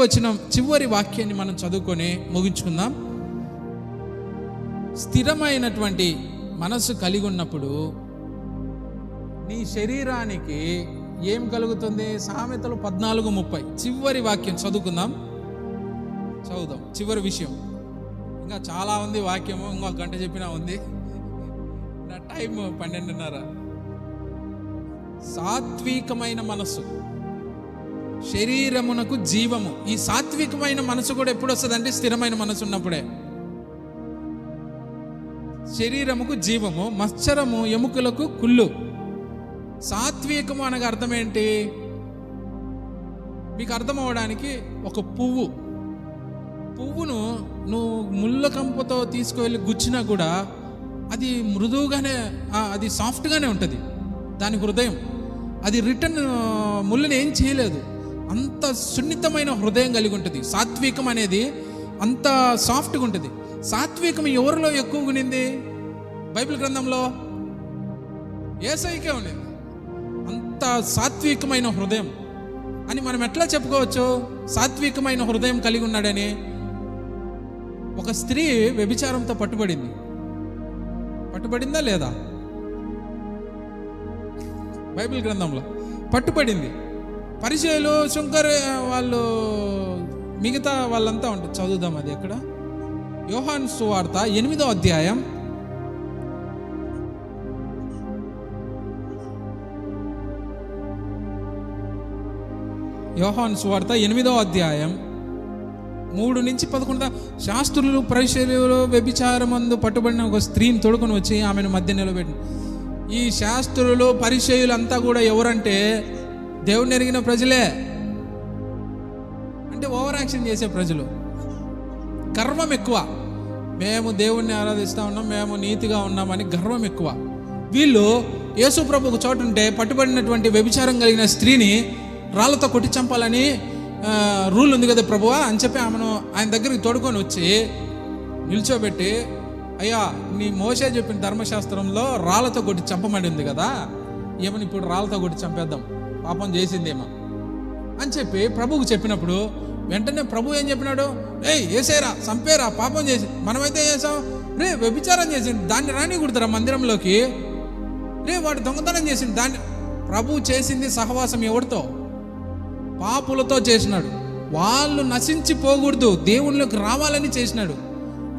వచ్చిన చివరి వాక్యాన్ని మనం చదువుకొని ముగించుకుందాం. స్థిరమైనటువంటి మనసు కలిగి ఉన్నప్పుడు నీ శరీరానికి ఏం కలుగుతుంది? సామెతలు పద్నాలుగు ముప్పై. చివరి వాక్యం చదువుకుందాం. చదువుదాం. చివరి విషయం. ఇంకా చాలా ఉంది వాక్యము. ఇంకొక గంట చెప్పినా ఉంది. నా టైం పన్నెండున్నర. సాత్వికమైన మనసు శరీరమునకు జీవము. ఈ సాత్వికమైన మనసు కూడా ఎప్పుడు వస్తుందంటే స్థిరమైన మనసు ఉన్నప్పుడే. శరీరముకు జీవము మత్సరము ఎముకలకు కుళ్ళు. సాత్వికము అనగా అర్థం ఏంటి మీకు అర్థం అవడానికి ఒక పువ్వు. పువ్వును నువ్వు ముళ్ళ కంపతో తీసుకువెళ్ళి గుచ్చినా కూడా అది మృదువుగానే అది సాఫ్ట్గానే ఉంటుంది. దాని హృదయం. అది రిటర్న్ ముళ్ళని ఏం చేయలేదు. అంత సున్నితమైన హృదయం కలిగి ఉంటుంది. సాత్వికం అనేది అంత సాఫ్ట్గా ఉంటుంది. సాత్వికం ఎవరిలో ఎక్కువ ఉనింది బైబిల్ గ్రంథంలో ఏసైకే ఉండింది. అంత సాత్వికమైన హృదయం. అని మనం ఎట్లా చెప్పుకోవచ్చు? సాత్వికమైన హృదయం కలిగి ఉన్నాడని ఒక స్త్రీ వ్యభిచారంతో పట్టుబడింది. పట్టుబడిందా లేదా? బైబిల్ గ్రంథంలో పట్టుబడింది. పరిచయలు శంకర్ వాళ్ళు మిగతా వాళ్ళంతా ఉంటారు. చదువుదాం అది ఎక్కడ? యోహాన్ సువార్త ఎనిమిదో అధ్యాయం. యోహాన్ సువార్త ఎనిమిదో అధ్యాయం. మూడు నుంచి పదకొండు శాస్త్రులు పరిశీలు వ్యభిచారమందు పట్టుబడిన ఒక స్త్రీని తొడుకొని వచ్చి ఆమెను మధ్య నిలబెట్టి ఈ శాస్త్రులు పరిచయులు అంతా కూడా ఎవరంటే దేవుని ఎరిగిన ప్రజలే. అంటే ఓవర్ యాక్షన్ చేసే ప్రజలు. గర్వం ఎక్కువ. మేము దేవుణ్ణి ఆరాధిస్తూ ఉన్నాం మేము నీతిగా ఉన్నామని గర్వం ఎక్కువ. వీళ్ళు యేసు ప్రభు ఒక చోటు ఉంటే పట్టుబడినటువంటి వ్యభిచారం కలిగిన స్త్రీని రాళ్ళతో కొట్టి చంపాలని రూల్ ఉంది కదా ప్రభువా అని చెప్పి ఆమెను ఆయన దగ్గరికి తోడుకొని వచ్చి నిల్చోబెట్టి అయ్యా నీ మోసే చెప్పిన ధర్మశాస్త్రంలో రాళ్ళతో కొట్టి చంపమని ఉంది కదా. ఏమని ఇప్పుడు రాళ్ళతో కొట్టి చంపేద్దాం. పాపం చేసిందేమో. అని చెప్పి ప్రభువుకు చెప్పినప్పుడు వెంటనే ప్రభు ఏం చెప్పినాడు? ఏయ్ వేసేరా చంపేరా పాపం చేసి మనమైతే చేసాం? రే వ్యభిచారం చేసింది దాన్ని రాని కుడతారా మందిరంలోకి. రే వాడు దొంగతనం చేసింది దాన్ని ప్రభు చేసింది సహవాసం ఎవరితో? పాపులతో చేసినాడు. వాళ్ళు నశించిపోకూడదు దేవుళ్ళకి రావాలని చేసినాడు.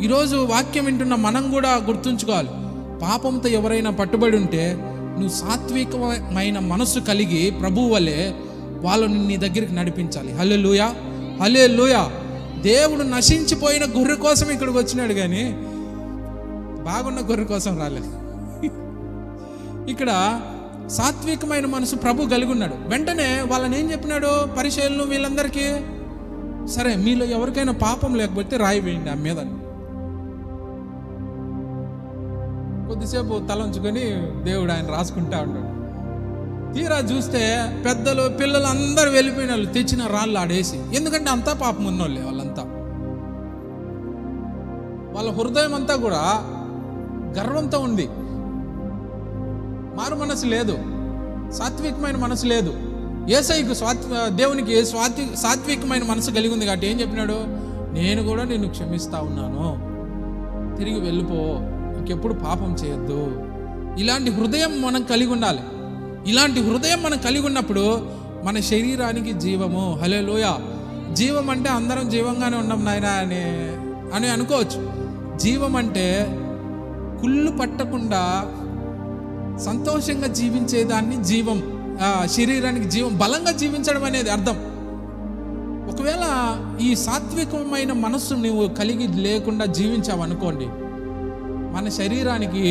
ఈరోజు వాక్యం వింటున్న మనం కూడా గుర్తుంచుకోవాలి. పాపంతో ఎవరైనా పట్టుబడి ఉంటే నువ్వు సాత్వికమైన మనస్సు కలిగి ప్రభువు వల్లే వాళ్ళని నీ దగ్గరికి నడిపించాలి. హలే లూయా హలే లూయా దేవుడు నశించిపోయిన గొర్రె కోసం ఇక్కడికి వచ్చినాడు కానీ బాగున్న గొర్రె కోసం రాలేదు. ఇక్కడ సాత్వికమైన మనసు ప్రభు కలిగి ఉన్నాడు. వెంటనే వాళ్ళని ఏం చెప్పినాడు? పరిచయలను వీళ్ళందరికీ సరే మీలో ఎవరికైనా పాపం లేకపోతే రాయి వేయండి ఆ మీద కొద్దిసేపు తలంచుకొని దేవుడు ఆయన రాసుకుంటా ఉన్నాడు. తీరా చూస్తే పెద్దలు పిల్లలు అందరూ వెళ్ళిపోయిన వాళ్ళు తెచ్చిన రాళ్ళు ఆడేసి ఎందుకంటే అంతా పాపం ఉన్నోళ్ళే వాళ్ళంతా. వాళ్ళ హృదయం అంతా కూడా గర్వంతో ఉంది. మారు మనసు లేదు. సాత్వికమైన మనసు లేదు. ఏసైకు స్వాత్ దేవునికి స్వాత్వి సాత్వికమైన మనసు కలిగి ఉంది కాబట్టి ఏం చెప్పినాడు? నేను కూడా నిన్ను క్షమిస్తా ఉన్నాను. తిరిగి వెళ్ళిపో. ఇంకెప్పుడు పాపం చేయొద్దు. ఇలాంటి హృదయం మనం కలిగి ఉండాలి. ఇలాంటి హృదయం మనం కలిగి ఉన్నప్పుడు మన శరీరానికి జీవము. హలే లోయ జీవం అంటే అందరం జీవంగానే ఉన్నాం నాయన అని అని అనుకోవచ్చు. జీవం అంటే కుళ్ళు పట్టకుండా సంతోషంగా జీవించేదాన్ని జీవం. శరీరానికి జీవం. బలంగా జీవించడం అనేది అర్థం. ఒకవేళ ఈ సాత్వికమైన మనస్సు నువ్వు కలిగి లేకుండా జీవించావు అనుకోండి మన శరీరానికి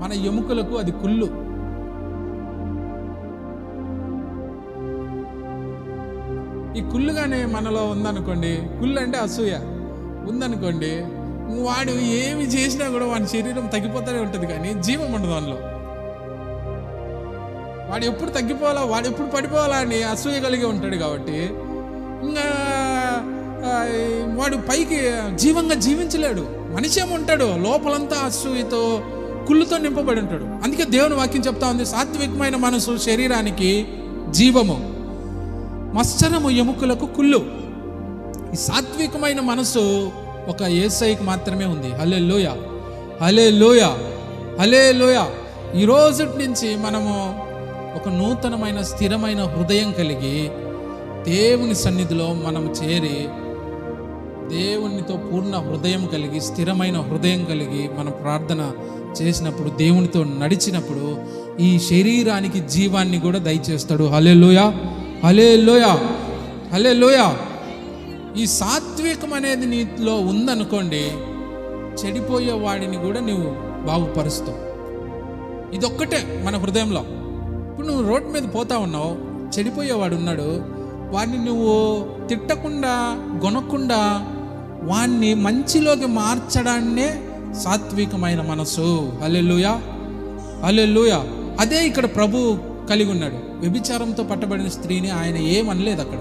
మన ఎముకలకు అది కుళ్ళు. ఈ కుళ్ళుగానే మనలో ఉందనుకోండి కుళ్ళు అంటే అసూయ. ఉందనుకోండి వాడు ఏమి చేసినా కూడా వాడి శరీరం తగ్గిపోతూనే ఉంటుంది కానీ జీవం ఉండదు దానిలో వాడు ఎప్పుడు తగ్గిపోవాలా వాడు ఎప్పుడు పడిపోవాలా అని అసూయ కలిగి ఉంటాడు కాబట్టి ఇంకా వాడు పైకి జీవంగా జీవించలేడు. మనిషి ఏముంటాడు ఉంటాడు లోపలంతా అసూయతో కుళ్ళుతో నింపబడి ఉంటాడు. అందుకే దేవుని వాక్యం చెప్తా ఉంది సాత్వికమైన మనసు శరీరానికి జీవము మత్సరము ఎముకలకు కుళ్ళు. ఈ సాత్వికమైన మనసు ఒక ఏసైకి మాత్రమే ఉంది. హలే లోయ హలే లోయ హలే లోయ ఈరోజు నుంచి మనము ఒక నూతనమైన స్థిరమైన హృదయం కలిగి దేవుని సన్నిధిలో మనం చేరి దేవునితో పూర్ణ హృదయం కలిగి స్థిరమైన హృదయం కలిగి మనం ప్రార్థన చేసినప్పుడు దేవునితో నడిచినప్పుడు ఈ శరీరానికి జీవాన్ని కూడా దయచేస్తాడు. హలే లోయ హలే లోయ హలే లోయ ఈ సాత్వికం అనేది నీలో ఉందనుకోండి చెడిపోయే వాడిని కూడా నువ్వు బాగుపరుస్తావు. ఇదొక్కటే మన హృదయంలో. ఇప్పుడు నువ్వు రోడ్డు మీద పోతా ఉన్నావు చెడిపోయేవాడు ఉన్నాడు వాడిని నువ్వు తిట్టకుండా గొనకుండా వాణ్ణి మంచిలోకి మార్చడాన్నే సాత్వికమైన మనసు. అల్లెలుయా అల్లెలుయా అదే ఇక్కడ ప్రభు కలిగి ఉన్నాడు. వ్యభిచారంతో పట్టబడిన స్త్రీని ఆయన ఏమనలేదు అక్కడ.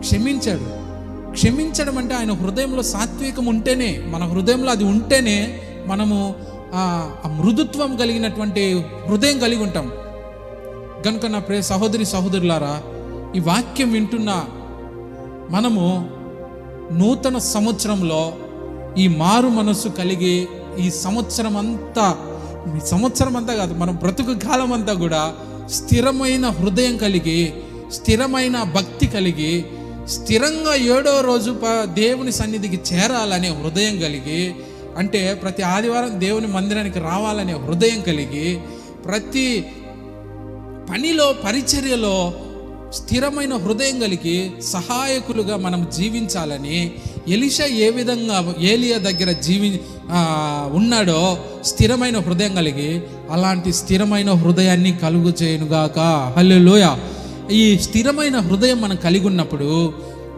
క్షమించాడు. క్షమించడం అంటే ఆయన హృదయంలో సాత్వికం ఉంటేనే మన హృదయంలో అది ఉంటేనే మనము ఆ మృదుత్వం కలిగినటువంటి హృదయం కలిగి ఉంటాం. కనుక నా ప్రే సహోదరి సహోదరులారా ఈ వాక్యం వింటున్న మనము నూతన సంవత్సరంలో ఈ మారు మనస్సు కలిగి ఈ సంవత్సరం అంతా ఈ సంవత్సరం అంతా కాదు మనం బ్రతుకు కాలం అంతా కూడా స్థిరమైన హృదయం కలిగి స్థిరమైన భక్తి కలిగి స్థిరంగా ఏడో రోజు ప- దేవుని సన్నిధికి చేరాలనే హృదయం కలిగి అంటే ప్రతి ఆదివారం దేవుని మందిరానికి రావాలనే హృదయం కలిగి ప్రతి పనిలో పరిచర్యలో స్థిరమైన హృదయం కలిగి సహాయకులుగా మనం జీవించాలని ఎలిషా ఏ విధంగా ఏలియా దగ్గర జీవి ఉన్నాడో స్థిరమైన హృదయం కలిగి అలాంటి స్థిరమైన హృదయాన్ని కలుగు చేయనుగాక హల్లెలూయా. ఈ స్థిరమైన హృదయం మనం కలిగి ఉన్నప్పుడు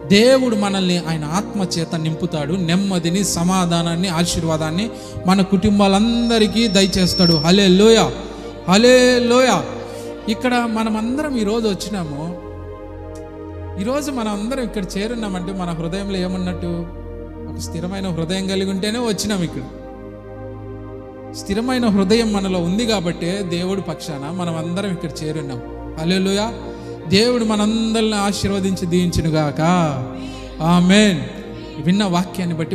దేవుడు మనల్ని ఆయన ఆత్మ చేత నింపుతాడు నెమ్మదిని సమాధానాన్ని ఆశీర్వాదాన్ని మన కుటుంబాలందరికీ దయచేస్తాడు. హలే లోయ హలే లోయ ఇక్కడ మనమందరం ఈరోజు వచ్చినాము ఈరోజు మనం అందరం ఇక్కడ చేరున్నామంటే మన హృదయంలో ఏమున్నట్టు? ఒక స్థిరమైన హృదయం కలిగి ఉంటేనే వచ్చినాం ఇక్కడ. స్థిరమైన హృదయం మనలో ఉంది కాబట్టి దేవుడి పక్షాన మనం అందరం ఇక్కడ చేరున్నాం. హల్లెలూయ. దేవుడు మనందరిని ఆశీర్వదించి దీవించునుగాక. ఆమెన్. విన్న వాక్యాన్ని బట్టి